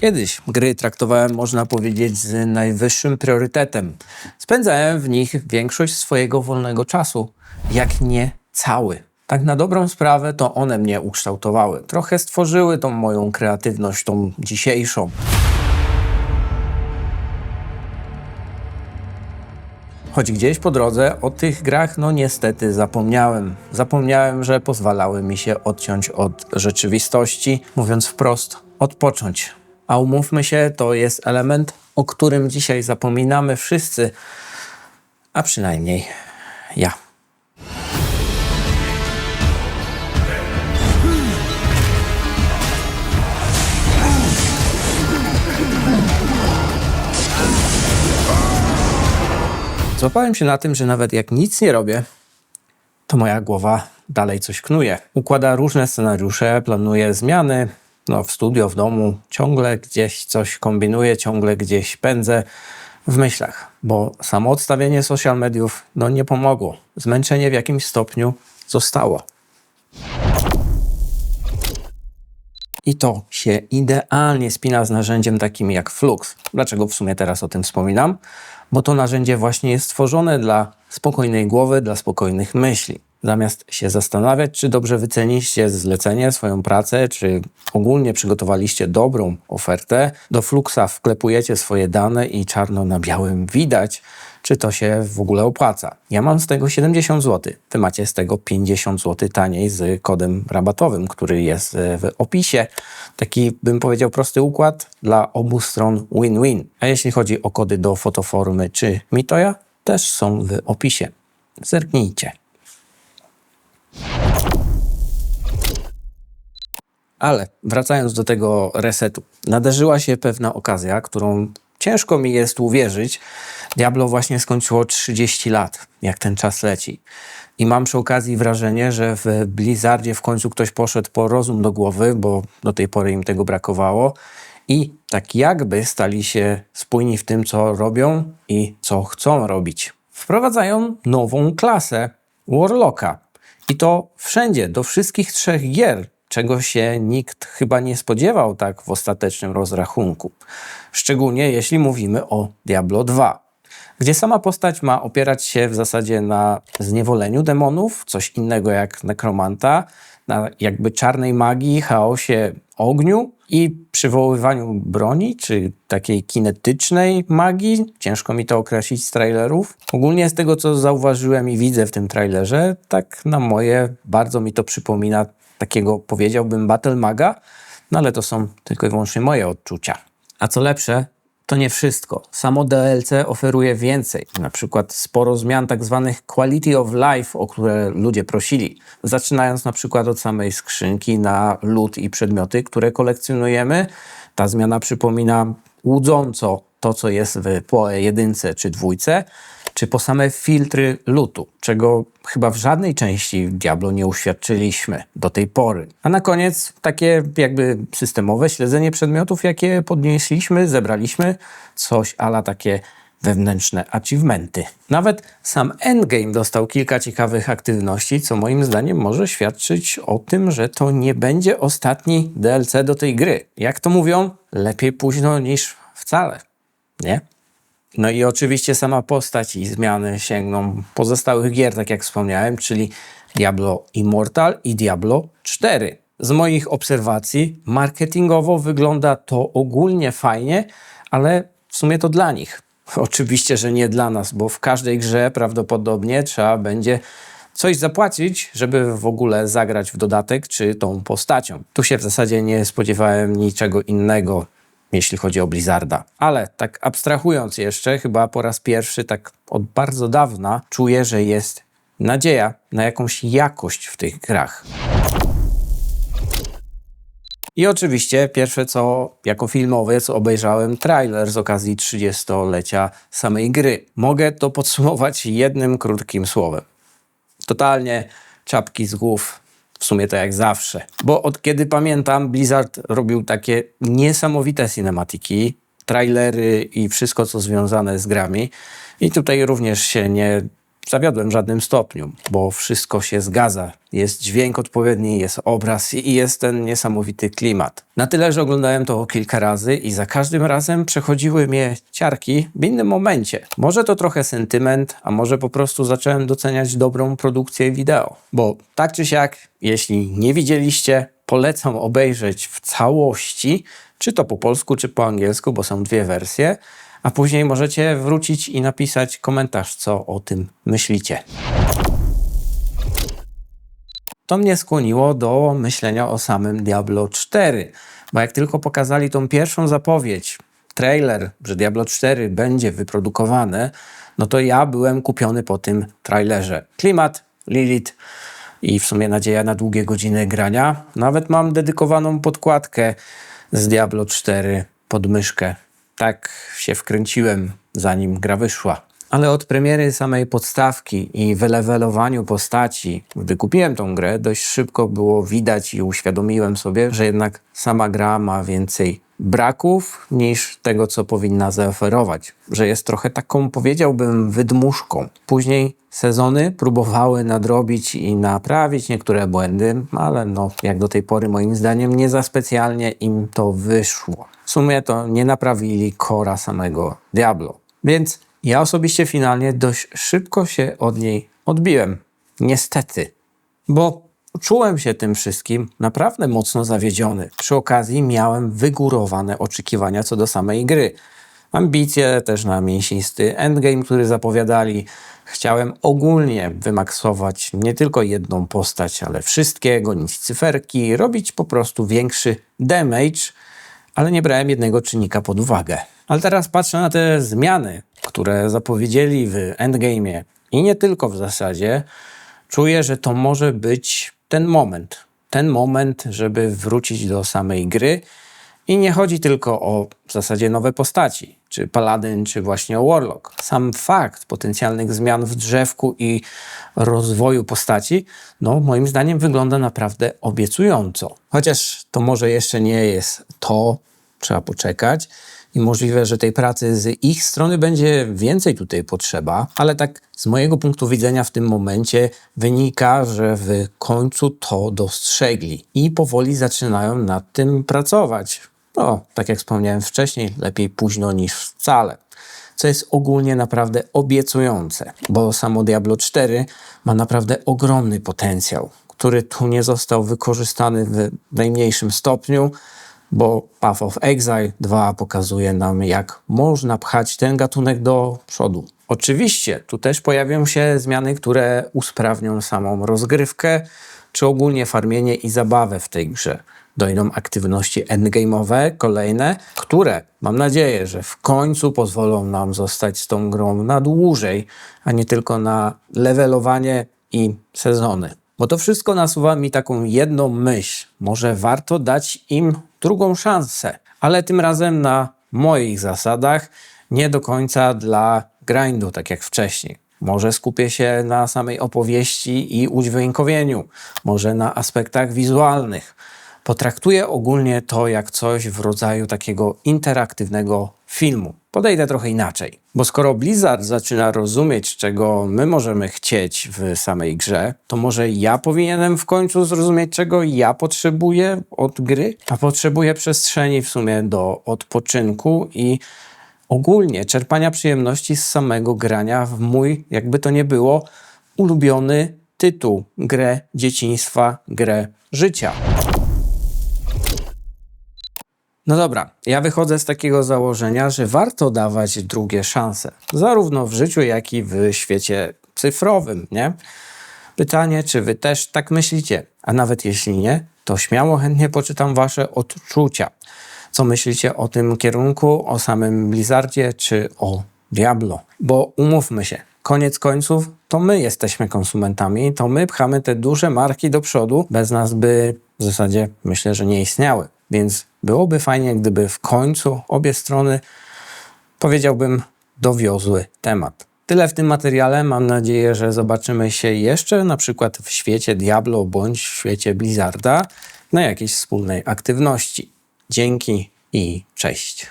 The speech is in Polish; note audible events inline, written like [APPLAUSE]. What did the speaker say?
Kiedyś gry traktowałem, można powiedzieć, z najwyższym priorytetem. Spędzałem w nich większość swojego wolnego czasu, jak nie cały. Tak na dobrą sprawę to one mnie ukształtowały. Trochę stworzyły tą moją kreatywność, tą dzisiejszą. Choć gdzieś po drodze o tych grach, no niestety zapomniałem. Zapomniałem, że pozwalały mi się odciąć od rzeczywistości, mówiąc wprost, odpocząć. A umówmy się, to jest element, o którym dzisiaj zapominamy wszyscy, a przynajmniej ja. Złapałem się na tym, że nawet jak nic nie robię, to moja głowa dalej coś knuje. Układa różne scenariusze, planuje zmiany. No, w studio, w domu, ciągle gdzieś coś kombinuję, ciągle gdzieś pędzę w myślach, bo samo odstawienie social mediów no, nie pomogło. Zmęczenie w jakimś stopniu zostało. I to się idealnie spina z narzędziem takim jak Flux. Dlaczego w sumie teraz o tym wspominam? Bo to narzędzie właśnie jest stworzone dla spokojnej głowy, dla spokojnych myśli. Zamiast się zastanawiać, czy dobrze wyceniliście zlecenie, swoją pracę, czy ogólnie przygotowaliście dobrą ofertę, do Fluxa wklepujecie swoje dane i czarno na białym widać, czy to się w ogóle opłaca. Ja mam z tego 70 zł. Wy macie z tego 50 zł taniej z kodem rabatowym, który jest e, w opisie. Taki, bym powiedział, prosty układ dla obu stron win-win. A jeśli chodzi o kody do fotoformy czy Mitoja, też są w opisie. Zerknijcie. Ale wracając do tego resetu, nadarzyła się pewna okazja, którą ciężko mi jest uwierzyć. Diablo właśnie skończyło 30 lat, jak ten czas leci. I mam przy okazji wrażenie, że w Blizzardzie w końcu ktoś poszedł po rozum do głowy, bo do tej pory im tego brakowało. I tak jakby stali się spójni w tym, co robią i co chcą robić. Wprowadzają nową klasę Warlocka. I to wszędzie, do wszystkich trzech gier, czego się nikt chyba nie spodziewał tak w ostatecznym rozrachunku. Szczególnie jeśli mówimy o Diablo 2, gdzie sama postać ma opierać się w zasadzie na zniewoleniu demonów, coś innego jak nekromanta, na jakby czarnej magii, chaosie ogniu i przywoływaniu broni, czy takiej kinetycznej magii. Ciężko mi to określić z trailerów. Ogólnie z tego, co zauważyłem i widzę w tym trailerze, tak na moje bardzo mi to przypomina takiego, powiedziałbym, Battle Maga, no ale to są tylko i wyłącznie moje odczucia. A co lepsze, to nie wszystko. Samo DLC oferuje więcej, na przykład sporo zmian tak zwanych quality of life, o które ludzie prosili. Zaczynając na przykład od samej skrzynki na lód i przedmioty, które kolekcjonujemy. Ta zmiana przypomina łudząco to, co jest w PoE jedynce czy dwójce, czy po same filtry lutu, czego chyba w żadnej części Diablo nie uświadczyliśmy do tej pory. A na koniec takie jakby systemowe śledzenie przedmiotów, jakie podnieśliśmy, zebraliśmy, coś ala takie wewnętrzne achievementy. Nawet sam endgame dostał kilka ciekawych aktywności, co moim zdaniem może świadczyć o tym, że to nie będzie ostatni DLC do tej gry. Jak to mówią, lepiej późno niż wcale. Nie? No i oczywiście sama postać i zmiany sięgną pozostałych gier, tak jak wspomniałem, czyli Diablo Immortal i Diablo 4. Z moich obserwacji marketingowo wygląda to ogólnie fajnie, ale w sumie to dla nich. [LAUGHS] Oczywiście, że nie dla nas, bo w każdej grze prawdopodobnie trzeba będzie coś zapłacić, żeby w ogóle zagrać w dodatek czy tą postacią. Tu się w zasadzie nie spodziewałem niczego innego jeśli chodzi o Blizzarda. Ale tak abstrahując jeszcze, chyba po raz pierwszy, tak od bardzo dawna, czuję, że jest nadzieja na jakąś jakość w tych grach. I oczywiście pierwsze co jako filmowiec obejrzałem trailer z okazji 30-lecia samej gry. Mogę to podsumować jednym krótkim słowem. Totalnie czapki z głów w sumie to jak zawsze. Bo od kiedy pamiętam, Blizzard robił takie niesamowite cinematiki, trailery i wszystko, co związane z grami. I tutaj również się nie zawiodłem w żadnym stopniu, bo wszystko się zgadza. Jest dźwięk odpowiedni, jest obraz i jest ten niesamowity klimat. Na tyle, że oglądałem to kilka razy i za każdym razem przechodziły mnie ciarki w innym momencie. Może to trochę sentyment, a może po prostu zacząłem doceniać dobrą produkcję wideo. Bo tak czy siak, jeśli nie widzieliście, polecam obejrzeć w całości, czy to po polsku, czy po angielsku, bo są dwie wersje, a później możecie wrócić i napisać komentarz, co o tym myślicie. To mnie skłoniło do myślenia o samym Diablo 4, bo jak tylko pokazali tą pierwszą zapowiedź, trailer, że Diablo 4 będzie wyprodukowane, no to ja byłem kupiony po tym trailerze. Klimat, Lilith i w sumie nadzieja na długie godziny grania. Nawet mam dedykowaną podkładkę z Diablo 4 pod myszkę. Tak się wkręciłem, zanim gra wyszła. Ale od premiery samej podstawki i wylewelowaniu postaci, gdy kupiłem tą grę, dość szybko było widać i uświadomiłem sobie, że jednak sama gra ma więcej braków niż tego, co powinna zaoferować. Że jest trochę taką, powiedziałbym, wydmuszką. Później sezony próbowały nadrobić i naprawić niektóre błędy, ale no, jak do tej pory moim zdaniem nie za specjalnie im to wyszło. W sumie to nie naprawili kora samego Diablo. Więc ja osobiście finalnie dość szybko się od niej odbiłem. Niestety. Bo czułem się tym wszystkim naprawdę mocno zawiedziony. Przy okazji miałem wygórowane oczekiwania co do samej gry. Ambicje też na mięsisty endgame, który zapowiadali. Chciałem ogólnie wymaksować nie tylko jedną postać, ale wszystkie, gonić cyferki, robić po prostu większy damage, ale nie brałem jednego czynnika pod uwagę. Ale teraz patrzę na te zmiany, które zapowiedzieli w endgame'ie i nie tylko w zasadzie, czuję, że to może być ten moment. Ten moment, żeby wrócić do samej gry. I nie chodzi tylko o w zasadzie nowe postaci, czy Paladyn, czy właśnie Warlock. Sam fakt potencjalnych zmian w drzewku i rozwoju postaci, no moim zdaniem wygląda naprawdę obiecująco. Chociaż to może jeszcze nie jest to, trzeba poczekać i możliwe, że tej pracy z ich strony będzie więcej tutaj potrzeba, ale tak z mojego punktu widzenia w tym momencie wynika, że w końcu to dostrzegli i powoli zaczynają nad tym pracować. No, tak jak wspomniałem wcześniej, lepiej późno niż wcale. Co jest ogólnie naprawdę obiecujące, bo samo Diablo 4 ma naprawdę ogromny potencjał, który tu nie został wykorzystany w najmniejszym stopniu bo Path of Exile 2 pokazuje nam, jak można pchać ten gatunek do przodu. Oczywiście, tu też pojawią się zmiany, które usprawnią samą rozgrywkę, czy ogólnie farmienie i zabawę w tej grze. Dojdą aktywności endgame'owe, kolejne, które mam nadzieję, że w końcu pozwolą nam zostać z tą grą na dłużej, a nie tylko na levelowanie i sezony. Bo to wszystko nasuwa mi taką jedną myśl. Może warto dać im drugą szansę, ale tym razem na moich zasadach, nie do końca dla grindu, tak jak wcześniej. Może skupię się na samej opowieści i udźwiękowieniu, może na aspektach wizualnych potraktuję ogólnie to jak coś w rodzaju takiego interaktywnego filmu. Podejdę trochę inaczej, bo skoro Blizzard zaczyna rozumieć, czego my możemy chcieć w samej grze, to może ja powinienem w końcu zrozumieć, czego ja potrzebuję od gry, a potrzebuję przestrzeni w sumie do odpoczynku i ogólnie czerpania przyjemności z samego grania w mój, jakby to nie było, ulubiony tytuł, grę dzieciństwa, grę życia. No dobra, ja wychodzę z takiego założenia, że warto dawać drugie szanse, zarówno w życiu, jak i w świecie cyfrowym, nie? Pytanie, czy wy też tak myślicie? A nawet jeśli nie, to śmiało chętnie poczytam wasze odczucia. Co myślicie o tym kierunku, o samym Blizzardzie, czy o Diablo? Bo umówmy się, koniec końców to my jesteśmy konsumentami, to my pchamy te duże marki do przodu, bez nas by w zasadzie myślę, że nie istniały. Więc byłoby fajnie, gdyby w końcu obie strony, powiedziałbym, dowiozły temat. Tyle w tym materiale. Mam nadzieję, że zobaczymy się jeszcze na przykład w świecie Diablo bądź w świecie Blizzarda na jakiejś wspólnej aktywności. Dzięki i cześć.